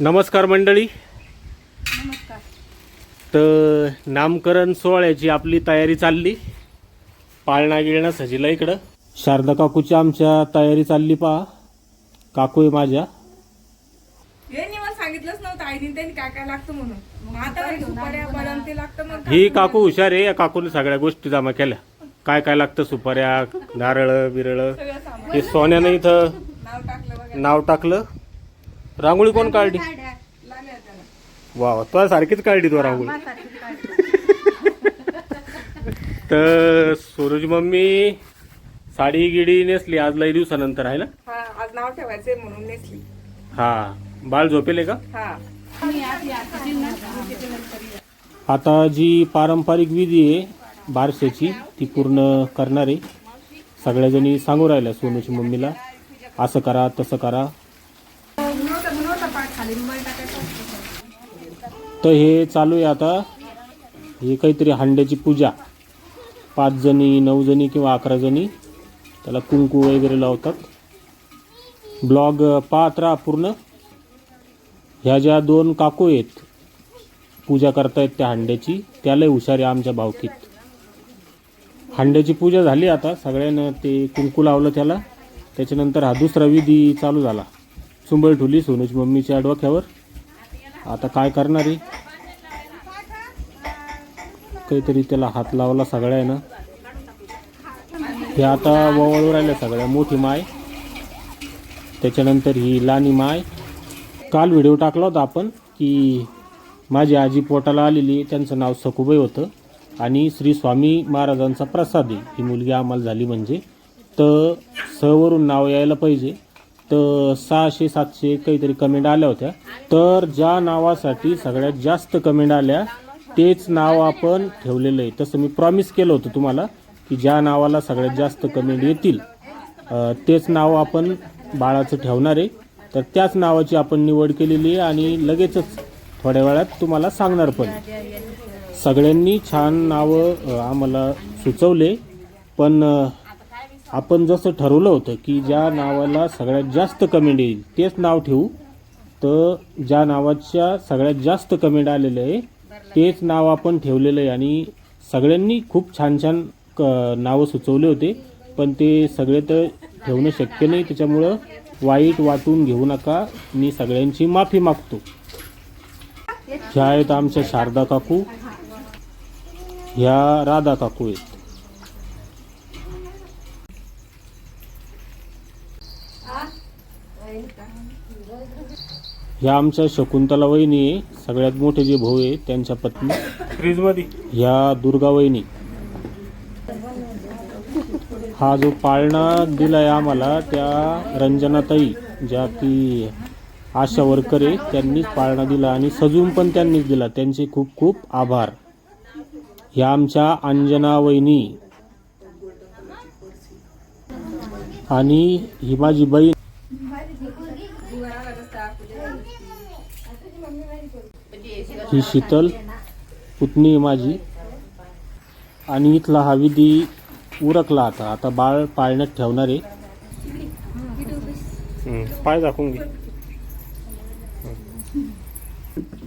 नमस्कार मंडळी. नमस्कार. तर नामकरण सोहळ्याची आपली तयारी चालली. पाळणा गिळणं सजीला इकडं. शारदा काकूची आमच्या तयारी चालली पहा. काकू आहे माझ्या. यांनी मला सांगितलंच नव्हतं आईने त्यांनी काय काय लागतं म्हणून. मग आता म्हणे सुपाऱ्या बदाम ते लागतं मग ही काकू हुशार आहे या काकूने सगळ्या गोष्टी जमा केल्या. काय काय लागतं सुपाऱ्या नारळ बिरळ. सगळं सामान. हे सोन्यानं इथं नाव टाकलं बघा. नाव टाकलं. रांगोळी कोण काढली? वा वा तुला सारखीच काढली तो रांगोळी. तर सूरज मम्मी साडी गिडी नेसली आज लई दिवसानंतर आहे ना? हा आज नाव ठेवायचंय म्हणून नेसली. हा बाळ झोपेले का? हा. आता जी पारंपरिक विधी आहे बारशाची ती पूर्ण करणार आहे सगळ्याजणी सांगू राहिल्या सोनूची मम्मीला असं करा तसं करा तर हे चालू आहे आता. हे काहीतरी हांड्याची पूजा. पाच जणी नऊ जणी किंवा अकरा जणी त्याला कुंकू वगैरे लावतात. ब्लॉग पाहत राहा पूर्ण. ह्या ज्या दोन काकू आहेत पूजा करतायत त्या हांड्याची त्याला हुशार आहे आमच्या भावकीत. हांड्याची पूजा झाली आता. सगळ्यांना ते कुंकू लावलं त्याला. त्याच्यानंतर हा दुसरा विधी चालू झाला. सुंबळ ठुली सोनूची मम्मीच्या डोक्यावर. आता काय करणार? आहे काहीतरी त्याला हात लावला सगळ्यांना. हे आता वळू राहिल्या सगळ्या. मोठी माय. त्याच्यानंतर ही लानी माय. काल व्हिडिओ टाकला होता आपण की माझी आजी पोटाला आलेली. त्यांचं नाव सखुबाई होतं. आणि श्री स्वामी महाराजांचा प्रसाद आहे. ही मुलगी आम्हाला झाली म्हणजे. तर सवरून नाव यायला पाहिजे. तर सहाशे सातशे काहीतरी कमेंट आल्या होत्या. तर ज्या नावासाठी सगळ्यात जास्त कमेंट आल्या तेच नाव आपण ठेवलेलं आहे. तसं मी प्रॉमिस केलं होतं तुम्हाला की ज्या नावाला सगळ्यात जास्त कमेंट येतील तेच नाव आपण बाळाचं ठेवणार आहे. तर त्याच नावाची आपण निवड केलेली आहे आणि लगेचच थोड्या वेळात तुम्हाला सांगणार पण. सगळ्यांनी छान नावं आम्हाला सुचवले. पण आपण जसं ठरवलं होतं की ज्या नावाला सगळ्यात जास्त कमेंट येईल तेच नाव ठेवू. तर ज्या नावाच्या सगळ्यात जास्त कमेंट आलेलं आहे तेच नाव आपण ठेवलेलं आहे. आणि सगळ्यांनी खूप छान छान क नावं सुचवले होते. पण ते सगळे तर ठेवणं शक्य नाही. त्याच्यामुळं वाईट वाटून घेऊ नका. मी सगळ्यांची माफी मागतो. ह्या आहेत आमच्या शारदा काकू. ह्या राधा काकू आहेत. ह्या आमच्या शकुंतला वहिनी सगळ्यात मोठे जे भाऊ आहे त्यांच्या पत्नी. फ्रीजमध्ये. ह्या दुर्गा वहिनी. हा जो पाळणा दिलाय आम्हाला त्या रंजनाताई ज्या की आशा वर्कर आहे त्यांनीच पाळणा दिला आणि सजून पण त्यांनीच दिला. त्यांचे खूप खूप आभार. ह्या आमच्या अंजना वहिनी. आणि ही माझी बहीण. ही शीतल पुतणी माझी. आणि इथला हा विधी उरकला आता. आता बाळ पाळण्यात ठेवणार आहे. पाय दाखवून घे.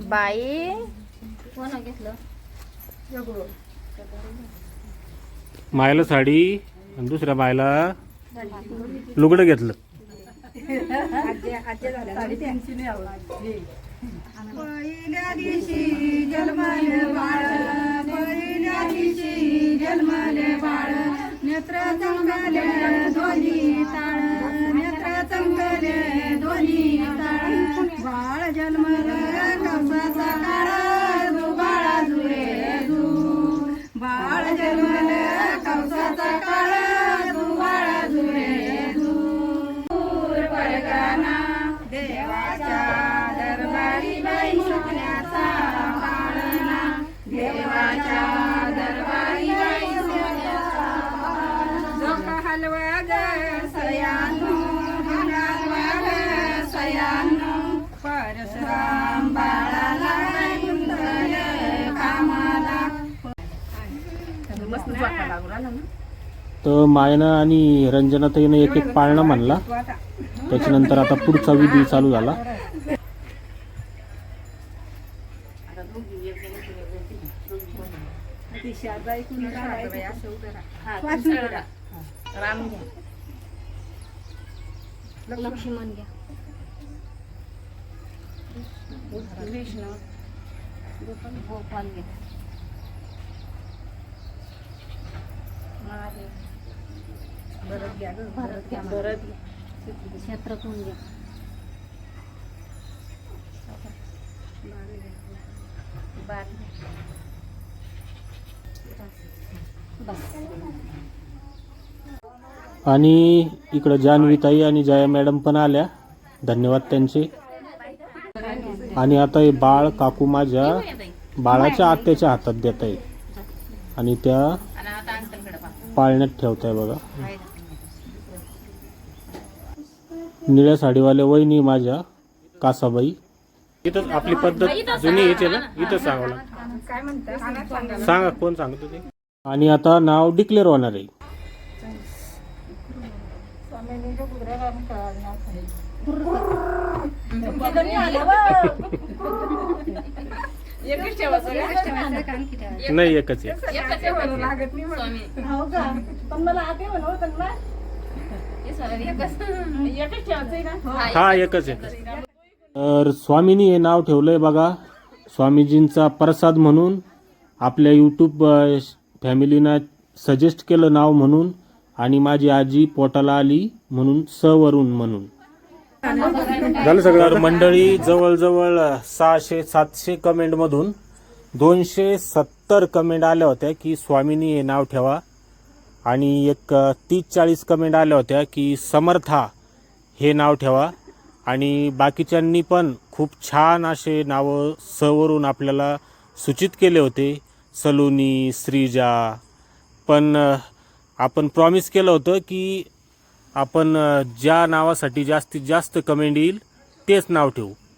बाई. मायला साडी आणि दुसऱ्या बायला लुगडं घेतलं. पहिल्या दिवशी जन्माले बाळ. मस्त जोका लागू राहिला ना. तर मायनं आणि रंजनाताईनं एक एक पाळणा म्हणला. त्याच्यानंतर आता पुढचा विधी चालू झाला. राम घ्या लक्ष्मण घ्या विष्णू गोपाल घ्या. भरत घ्या भरत घ्या भरत घ्या. शत्रुघ्न घ्या? बाग घ्या. बस. आणि इकडं जान्हवीताई आणि जया मॅडम पण आल्या. धन्यवाद त्यांचे. आणि आता हे बाळ काकू माझ्या बाळाच्या आत्याच्या हातात देत आहे. आणि त्या पाळण्यात ठेवत आहे बघा निळ्या साडीवाल्या वहिनी माझ्या कासाबाई. इथं आपली पद्धत जुनी यायची ना इथं सांगावं लागतं. काय म्हणतात सांगा कोण सांगतो ते? आणि आता नाव डिक्लेअर होणार आहे. एकच ठेवायचं का? नाही एकच आहे. लागत नाही. एकच. ना? हा एकच एकच तर स्वामीनी हे नाव ठेवलंय बघा स्वामीजींचा प्रसाद म्हणून. आपल्या यूट्यूब फॅमिलीना सजेस्ट केलं नाव म्हणून. आणि माझी आजी पोटाला आली म्हणून सवरून म्हणून. झालं सगळं. मंडळी जवळजवळ सहाशे सातशे कमेंटमधून दोनशे सत्तर कमेंट आल्या होत्या की स्वामीनी हे नाव ठेवा. आणि एक तीस चाळीस कमेंट आल्या होत्या की समर्था हे नाव ठेवा. आणि बाकीच्यांनी पण खूप छान असे नावं सवरून आपल्याला सूचित केले होते. सलोनी श्रीजा. पण आपण प्रॉमिस केलं होतं की आपण ज्या नावासाठी जास्तीत जास्त कमेंट येईल तेच नाव ठेवू.